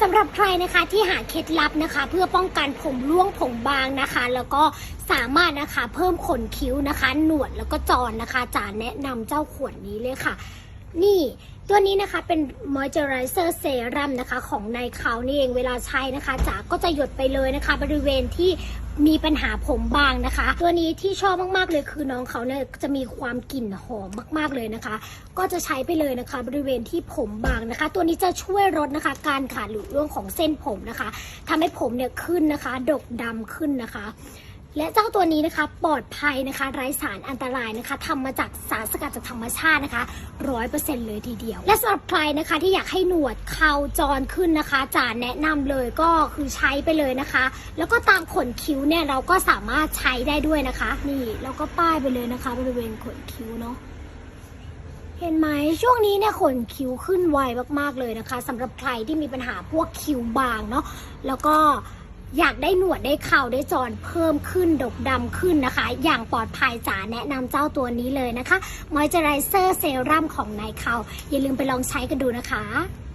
สำหรับใครนะคะที่หาเคล็ดลับนะคะ เพื่อป้องกันผมร่วงผมบางนะคะ แล้วก็สามารถนะคะเพิ่มขนคิ้วนะคะ หนวดแล้วก็จอนนะคะจ๋าแนะนำเจ้าขวดนี้เลยค่ะ นี่ ตัวนี้นะคะเป็น moisturizer serum นะคะของในเขานี่เองเวลาใช้นะคะจ๋าก็จะหยดไปเลยนะคะ บริเวณที่มีปัญหาผมบางนะคะ ตัวนี้ที่ชอบมากๆเลยคือน้องเขาเนี่ยจะมีความกลิ่นหอมมากๆเลยนะคะ ก็จะใช้ไปเลยนะคะ บริเวณที่ผมบางนะคะ ตัวนี้จะช่วยลดนะคะ การขาดหลุดร่วงของเส้นผมนะคะทำให้ผมเนี่ยขึ้นนะคะ ดกดำขึ้นนะคะ และเจ้าตัวนี้นะคะปลอดภัยนะคะไร้สารอันตรายนะคะทำมาจากสารสกัดจากธรรมชาตินะคะร้อยเปอร์เซ็นเลยทีเดียว และสำหรับใครนะคะที่อยากให้หนวดเขาจรขึ้นนะคะจานแนะนำเลยก็คือใช้ไปเลยนะคะ แล้วก็ตามขนคิ้วเนี่ยเราก็สามารถใช้ได้ด้วยนะคะ นี่แล้วก็ป้ายไปเลยนะคะบริเวณขนคิ้วเนาะเห็นไหมช่วงนี้เนี่ยขนคิ้วขึ้นไวมากๆเลยนะคะสำหรับใครที่มีปัญหาพวกคิ้วบางเนาะแล้วก็ อยากได้หนวดได้เข่าได้จอนเพิ่มขึ้นดกดำขึ้นนะคะ อย่างปลอดภัยจ๋าแนะนำเจ้าตัวนี้เลยนะคะ Moisturizer Serum ของนายเขาอย่าลืมไปลองใช้กันดูนะคะ